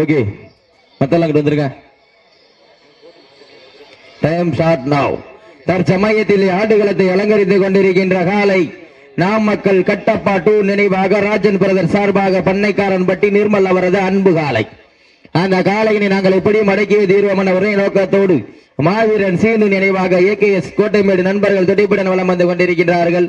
Okay மத்தெல்லாம் கிட்ட வந்துருங்க. Time short now தற்சமயத்தில் ஆடுகளத்தை அலங்கரித்துக் கொண்டிருக்கின்ற காலை நாமக்கல் கட்டப்பாட்டு நினைவாக ராஜன் பிரதர் சார்பாக பண்ணைக்காரன் பட்டி நிர்மல் அவரது அன்பு காலை. அந்த காலையினை நாங்கள் எப்படியும் அடக்கிய தீர்வோம் என ஒரே நோக்கத்தோடு மாவீரன் சீனு நினைவாக ஏகேஎஸ் கோட்டைமேடு நண்பர்கள் துடிப்புடன் வளம் வந்து கொண்டிருக்கின்றார்கள்.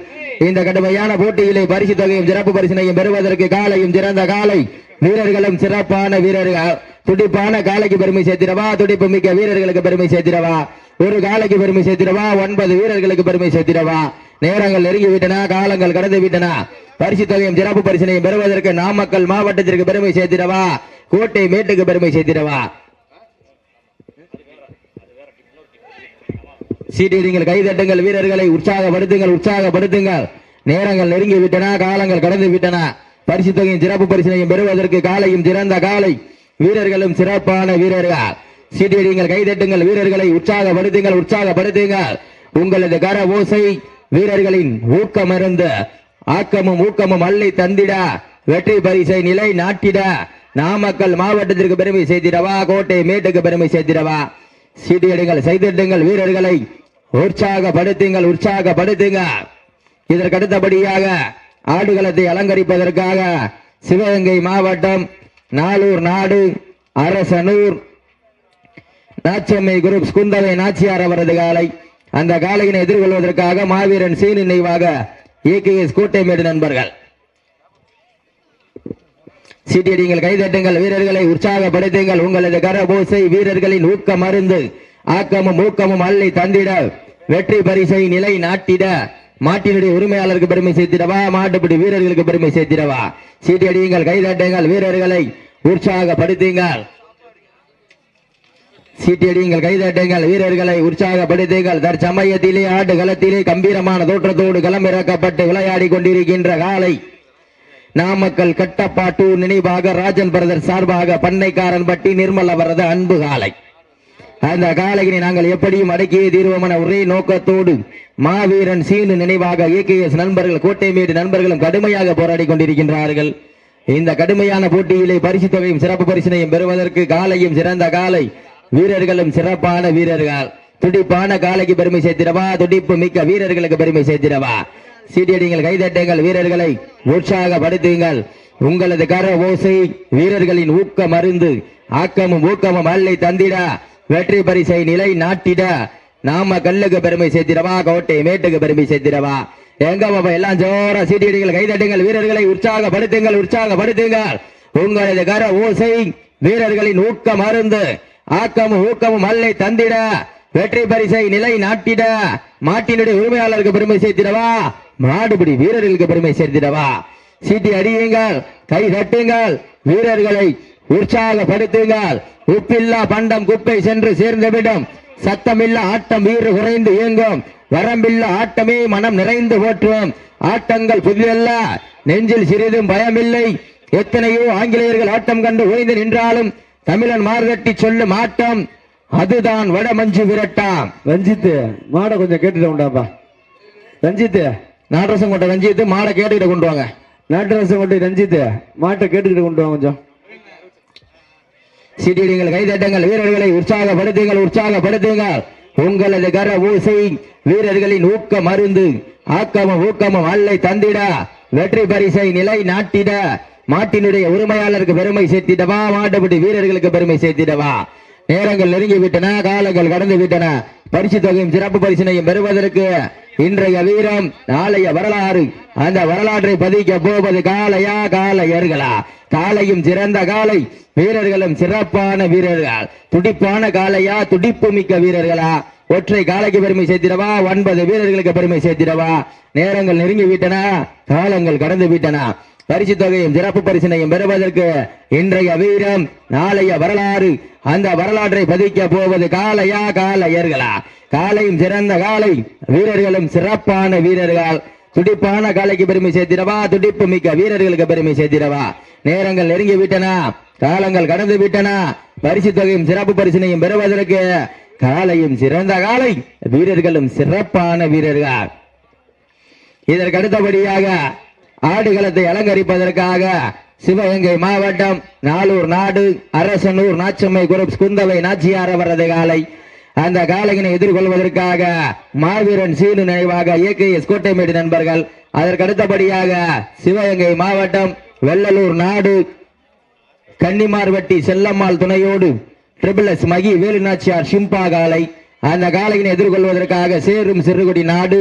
இந்த கடுமையான போட்டியிலே பரிசு தொகையும் சிறப்பு பரிசினையும் பெறுவதற்கு காலையும் சிறந்த காலை வீரர்களும் சிறப்பான வீரர்கள். துடிப்பான காலைக்கு பெருமை சேர்த்திடவா? துடிப்பு மிக்க வீரர்களுக்கு பெருமை சேர்த்திடவா? ஒரு காலைக்கு பெருமை சேர்த்திடவா? ஒன்பது வீரர்களுக்கு பெருமை சேர்த்திடவா? நேரங்கள் நெருங்கி விட்டன காலங்கள் கடந்து விட்டன பரிசு தொகையும் சிறப்பு பரிசனையும் பெறுவதற்கு நாமக்கல் மாவட்டத்திற்கு பெருமை சேர்த்திடவா? கோட்டை மேட்டுக்கு பெருமை சேர்த்திடவா? சீட்டிடுங்கள் கைதட்டுங்கள் வீரர்களை உற்சாகப்படுத்துங்கள் உற்சாகப்படுத்துங்கள். நேரங்கள் நெருங்கி விட்டன காலங்கள் கடந்து விட்டன பரிசு தொகையும் சிறப்பு பரிசினையும் பெறுவதற்கு காலையும் சிறந்த காலை. வீரர்களும் சிறப்பான வீரர்கள். சீட்டிடுங்கள் கைதட்டுங்கள் வீரர்களை உற்சாகப்படுத்துங்கள் உற்சாகப்படுத்துங்கள். உங்களது கர ஓசை வீரர்களின் ஊக்கமருந்து. ஆக்கமும் ஊக்கமும் அள்ளி தந்திட. வெற்றி பரிசை நிலை நாட்டிட. நாமக்கல் மாவட்டத்திற்கு பெருமை செய்திடவா கோட்டை மேட்டுக்கு பெருமை செய்திடவா சீட்டியடுங்கள் செய்திடுங்கள் வீரர்களை உற்சாகப்படுத்துங்கள் உற்சாகப்படுத்துங்க இதற்கு அடுத்தபடியாக ஆடுகளத்தை அலங்கரிப்பதற்காக சிவகங்கை மாவட்டம் நாளூர் நாடு அரசனூர் நாச்சம்மை குரூப் குந்தவை நாச்சியார் அவரது காலை. அந்த காலையினை எதிர்கொள்வதற்காக மாவீரன் சீனி நினைவாக ஏகேஎஸ் கோட்டைமேடு நண்பர்கள். சீட்டியடிங்கள் கைதட்டுங்கள் வீரர்களை உற்சாகப்படுத்துங்கள். உங்களது கரபோசை வீரர்களின் ஊக்க மருந்து ஆக்கமும் ஊக்கமும் அள்ளி தந்திட வெற்றி பரிசை நிலை நாட்டிட மாட்டினுடைய உரிமையாளருக்கு பெருமை சேர்த்திடவா? மாட்டுப்பிடி வீரர்களுக்கு பெருமை சேர்த்திடவா? சீட்டியடியுங்கள் கைதட்டுங்கள் வீரர்களை உற்சாகப்படுத்துங்கள். சீட்டியடியுங்கள் கைதட்டுங்கள் வீரர்களை உற்சாகப்படுத்துங்கள். தற்சமயத்திலே ஆட்டு களத்திலே கம்பீரமான தோற்றத்தோடு களமிறக்கப்பட்டு விளையாடி கொண்டிருக்கின்ற காலை நாமக்கல் கட்டப்பாட்டு நினைவாக ராஜன் பிரதர் சார்பாக பண்ணைக்காரன் பட்டி நிர்மல அவரது அன்பு காலை. அந்த காலகினை நாங்கள் எப்படியும் அடக்கியே தீர்வோம் என ஒரே நோக்கத்தோடு மாவீரன் சீனு நினைவாக ஏகேஎஸ் நண்பர்கள் கோட்டைமேடு நண்பர்களும் கடுமையாக போராடி கொண்டிருக்கின்றார்கள். இந்த கடுமையான போட்டியிலே பரிசு தொகையும் சிறப்பு பரிசினையும் பெறுவதற்கு காலையும் சிறந்த காலை வீரர்களும் சிறப்பான வீரர்கள். துடிப்பான காலைக்கு பெருமை சேர்த்திடவா? துடிப்பு மிக்க வீரர்களுக்கு பெருமை சேர்த்திடவா? சீடியடிங்கள் கைதட்டுங்கள் வீரர்களை. உற்சாகப்படுத்துங்கள். உங்களது கர ஓசை வீரர்களின் ஊக்க மருந்து ஆக்கமும் ஊக்கமும் அல்லை தந்திட. வெற்றி பரிசை நிலை நாட்டிட. நாம கல்லுக்கு பெருமை சேர்த்திடவா கோட்டை மேட்டுக்கு பெருமை சேர்த்திடவா. எங்க பாப்பா எல்லாம் ஜோர சீட்டியடிகள் கைதட்டுங்கள் வீரர்களை உற்சாகப்படுத்துங்கள் உற்சாகப்படுத்துங்கள். உங்களது கர ஓசை வீரர்களின் ஊக்கம் மருந்து. ஆக்கமும் ஊக்கமும் அல்லை தந்திட. வெற்றி பரிசை நிலை நாட்டிட. மாட்டினுடைய உரிமையாளருக்கு பெருமை சேர்த்திடவா மாடுபிடி வீரர்களுக்கு பெருமை சேர்த்திடவா. சீட்டி அடியுங்கள் கை தட்டுங்கள் வீரர்களை உற்சாகப்படுத்துங்கள் உப்பில்லா பண்டம் குப்பை சென்று சேர்ந்துவிடும். சத்தமில்லா ஆட்டம் வீறு குறைந்து இயங்கும். வரம்பில்லா ஆட்டமே மனம் நிறைந்து போற்றுவோம் ஆட்டங்கள் புதிதல்ல நெஞ்சில் சிறிதும் பயமில்லை. எத்தனையோ ஆங்கிலேயர்கள் ஆட்டம் கண்டு ஓய்ந்து நின்றாலும் தமிழன் மார்கட்டி சொல்லும் ஆட்டம் அதுதான் வட மஞ்சு விரட்டாம். ரஞ்சித் மாடை கொஞ்சம் கேட்டுட்டு உண்டாப்பா. ரஞ்சித் நாடரசம் கொண்ட ரஞ்சித்து மாடை கேட்டுக்கிட்ட கொண்டு வாங்க. நாட்டரசம் கொண்டு ரஞ்சித் மாட்டை கேட்டுக்கிட்டு கொண்டு வாங்க கொஞ்சம். சீட்டிடுங்கள் கைதட்டங்கள் வீரர்களை உற்சாகப்படுத்துங்கள் உற்சாகப்படுத்துங்கள். உங்களது கர ஊசை வீரர்களின் ஊக்க மருந்து ஆக்கமும் ஊக்கமும் அல்லை தந்திட வெற்றி பரிசை நிலை நாட்டிட மாட்டினுடைய உரிமையாளருக்கு பெருமை சேர்த்திடவா மாட்டுப்பட்டி வீரர்களுக்கு பெருமை சேர்த்திடவா நேரங்கள் நெருங்கி விட்டன காலங்கள் கடந்து விட்டன பரிசு தொகையும் சிறப்பு பரிசினையும் பெறுவதற்கு இன்றைய வீரம் நாளைய வரலாறு. அந்த வரலாற்றை பதிக்க போவது காலையா காளையர்களா? காலையும் சிறந்த காலை வீரர்களும் சிறப்பான வீரர்கள். துடிப்பான காளையா துடிப்பு மிக்க வீரர்களா? ஒற்றை காலைக்கு பெருமை சேர்த்திடவா? ஒன்பது வீரர்களுக்கு பெருமை சேர்த்திடவா? நேரங்கள் நெருங்கி விட்டன காலங்கள் கடந்து விட்டன பரிசு தொகையும் சிறப்பு பரிசினையும் பெறுவதற்கு இன்றைய வீரம் நாளைய வரலாறு. அந்த வரலாற்றை பதிக்க போவது காலையா காலையர்களா காலையும் சிறந்த காலை வீரர்களும் சிறப்பான வீரர்கள் துடிப்பான காலைக்கு பெருமை சேர்த்திடவா? துடிப்பு மிக்க வீரர்களுக்கு பெருமை சேர்த்திடவா? நேரங்கள் நெருங்கி விட்டனா. காலங்கள் கடந்து விட்டனா. பரிசு தொகையும் சிறப்பு பரிசினையும் பெறுவதற்கு காலையும் சிறந்த காலை வீரர்களும் சிறப்பான வீரர்கள் இதற்கு அடுத்தபடியாக ஆடுகளத்தை அலங்கரிப்பதற்காக சிவகங்கை மாவட்டம் நாலூர் நாடு அரசனூர் நாச்சம்மை குரூப் குந்தவை நாச்சியார் அவரது காலை. அந்த காலையினை எதிர்கொள்வதற்காக மாவீரன் சீனு நினைவாக ஏகேஎஸ் கோட்டைமேடு நண்பர்கள் அதற்கு அடுத்தபடியாக சிவகங்கை மாவட்டம் வெள்ளலூர் நாடு கன்னிமார்வட்டி செல்லம்மாள் துணையோடு triple S Magi Velunachiyar Simba காலை. அந்த காலையினை எதிர்கொள்வதற்காக சேரும் சிறுகுடி நாடு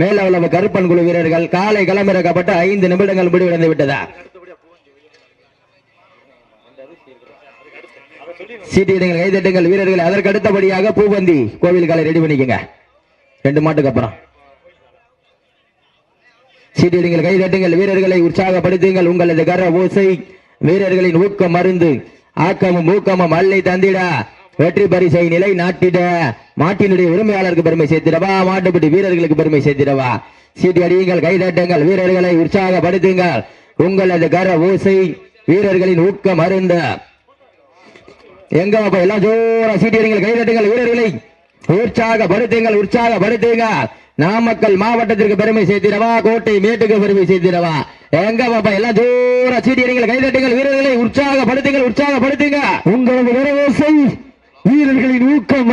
மேலவளவு கருப்பன் குழு வீரர்கள் காலை களமிறக்கப்பட்டு ஐந்து நிமிடங்கள் முடிவடைந்து விட்டதா. சீட்டிடுங்கள் கைதட்டுங்கள் வீரர்கள். அதற்கு அடுத்தபடியாக பூபந்தி கோவில் காலை ரெடி பண்ணிக்கங்க. ரெண்டு மாட்டுக்கு அப்புறம். சீட்டிடுங்கள் கைதட்டுங்கள் வீரர்களை உற்சாகப்படுத்துங்கள். உங்களது கர ஓசை வீரர்களின் ஊக்கம் மருந்து ஆக்கமும் ஊக்கமும் அல்லை தந்திட. வெற்றி பரிசை நிலை நாட்டிட மாட்டினுடைய உரிமையாளருக்கு பெருமை சேர்த்திடவா? மாட்டுப்பட்டி வீரர்களுக்கு பெருமை சேர்த்திடவா? சீட்டி அடியுங்கள் கைதட்டுங்கள் வீரர்களை உற்சாகப்படுத்துங்கள். உங்களது கர ஊசை வீரர்களின் ஊக்கம் மருந்து எங்க பாப்பா எல்லாம் ஜோரா சீட்டிடுங்கள் கைதட்டுங்கள் வீரர்களை உற்சாகப்படுத்துங்கள் உற்சாகப்படுத்துங்க நாமக்கல் மாவட்டத்திற்கு பெருமை சேர்த்திடவா? கோட்டை மேட்டுக்கு பெருமை சேர்த்திடவா? எங்க பாப்பா எல்லாம் ஜோரா சீட்டிடுங்கள் கைதட்டுங்கள் வீரர்களை உற்சாகப்படுத்துங்கள் உற்சாகப்படுத்துங்க உங்களது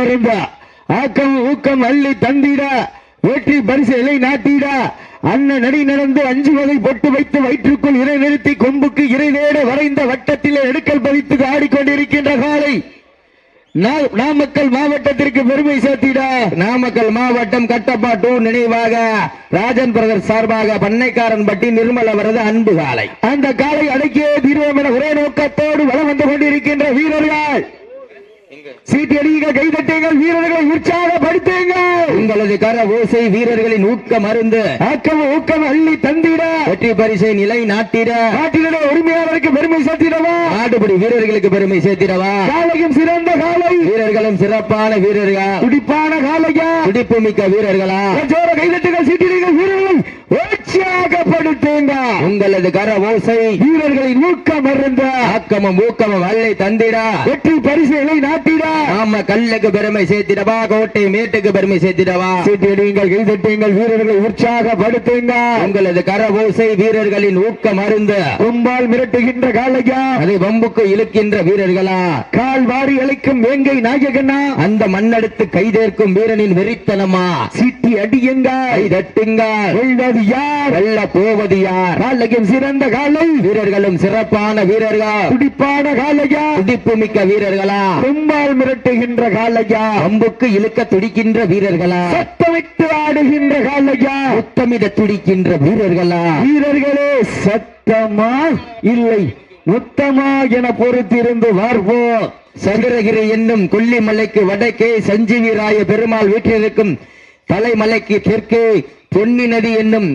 மருந்த ஆக்கம் ஊக்கம் அள்ளி தந்திட வெற்றி பரிசு இலை நாட்டிட அண்ணன் நடி நடந்து அஞ்சு வகை பொட்டு வைத்து வயிற்றுக்குள் இறை நிறுத்தி கொம்புக்கு இறை நேட வரைந்த வட்டத்திலே எடுக்கல் பதித்து ஆடிக்கொண்டிருக்கின்ற காலை நாமக்கல் மாவட்டத்திற்கு பெருமை சேர்த்திட. நாமக்கல் மாவட்டம் கட்டப்பாட்டூர் நினைவாக ராஜன் பிரதர் சார்பாக பண்ணைக்காரன் பட்டி நிர்மல் அவரது அன்பு காலை. அந்த காலை அடக்கிய தீர்வோம் என ஒரே நோக்கத்தோடு வலம் வந்து கொண்டிருக்கின்ற வீரர்கள். சீட்டி அடியுங்க கைதட்டுங்கள் வீரர்களை உற்சாகப்படுத்துங்கள். உங்களது கர ஓசை வீரர்களின் ஊக்கம் மருந்து ஆக்கம் ஊக்கம் அள்ளி தந்திட. வெற்றி பரிசை நிலை நாட்டிட. நாட்டினுடைய உரிமையாளருக்கு பெருமை சேர்த்திடவா? ஆடுபடி வீரர்களுக்கு பெருமை சேர்த்திடவா? காலையும் சிறந்த காலை. வீரர்களும் சிறப்பான வீரர்கள்? துடிப்பான காலையா? துடிப்பு மிக்க வீரர்களா ஜோர கைதட்டுங்கள் சீட்டிடுங்கள் வீரர்கள் உற்சாகப்படுத்துங்க. உங்களது கர ஓசை வீரர்களின் ஊக்கம் இருந்த ஆக்கமும் ஊக்கமும் வல்லை தந்திட. வெற்றி பரிசுகளை நாட்டிட. நாம கல்லுக்கு பெருமை சேர்த்திடவா கோட்டை மேட்டுக்கு பெருமை சேர்த்திடவா? சீட்டிடுங்கள் கைதட்டுங்கள் வீரர்களை உற்சாகப்படுத்துங்க உங்களது கர ஓசை வீரர்களின் ஊக்கம் அருந்து கும்பால் மிரட்டுகின்ற காலையா அதை வம்புக்கு இழுக்கின்ற வீரர்களா? கால் வாரி அழைக்கும் வேங்கை நாயகனா? அந்த மண்ணெடுத்து கைதேர்க்கும் வீரனின் வெறித்தனமா? சீட்டி அடியுங்க கை தட்டுங்க வெல்வது யார்? வெல்ல போவது யார்? காலையும் சிறந்த காலை வீரர்களும் சிறப்பான வீரர்கள். துடிப்பான காலையா துடிப்பு மிக்க வீரர்களா? கும்பால் மிரட்டுகின்ற காலையா வம்புக்கு இழுக்க துடிக்கின்ற வீரர்களா? சத்தமிட்டு ஆடுகின்ற காலையா முத்தமிட துடிக்கின்ற வீரர்களா? வீரர்களே சத்தமா? இல்லை முத்தமா என பொறுத்திருந்து பார்ப்போம். சதுரகிரி என்னும் கொல்லிமலைக்கு வடக்கே சஞ்சீவிராய பெருமாள் வீற்றிருக்கும் தலைமலைக்கு தெற்கே பொன்னி நதி என்னும்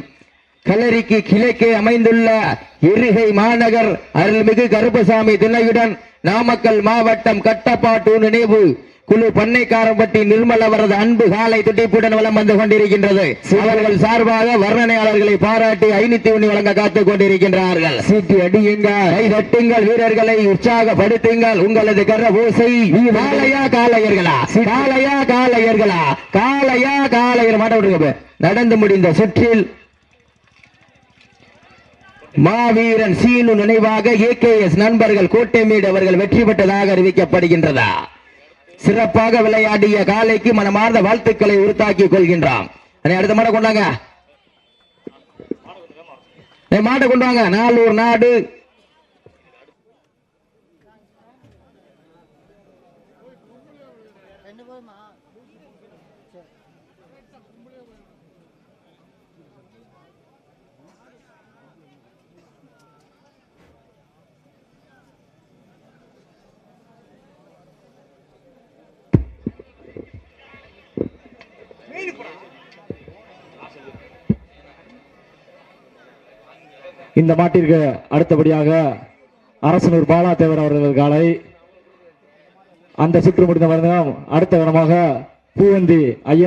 கலரிக்கு கிழக்கே அமைந்துள்ள இருகை மாநகர் அருள்மிகு கருப்பசாமி துணையுடன் நாமக்கல் மாவட்டம் கட்டப்பாட்டூர் நினைவு குழு பண்ணைக்காரம்பட்டி நிர்மல் அவரது அன்பு காலை துடிப்புடன் வலம் வந்து கொண்டிருக்கின்றது. அவர்கள் சார்பாக வர்ணனையாளர்களை பாராட்டி ஐநூத்தி ஒண்ணு வழங்க காத்துக் கொண்டிருக்கின்றார்கள். சீட்டி அடியுங்க கை தட்டுங்கள் வீரர்களை உற்சாகப்படுத்துங்கள். உங்களது கர ஓசை காளையா காளையர்களா? காளையா காளையர்களா? காளையா காளையர். மாட்ட நடந்து முடிந்த சுற்றில் மாவீரன் சீனு நினைவாக ஏகேஎஸ் நண்பர்கள் கோட்டைமீடு அவர்கள் வெற்றி பெற்றதாக அறிவிக்கப்படுகின்றதா சிறப்பாக விளையாடிய காலைக்கு மனமார்ந்த வாழ்த்துக்களை உருத்தாக்கி கொள்கின்றான். அடுத்த மாட கொண்டாங்க அண்ணே, மாட்டை கொண்டு வாங்க. நாலூர் நாடு. இந்த மாட்டிற்கு அடுத்தபடியாக அரசனூர் பாலாதேவர் அவர்கள் காலை அந்த சுற்று முடிந்த மருந்தகம் அடுத்த கணமாக பூவந்தி ஐயன்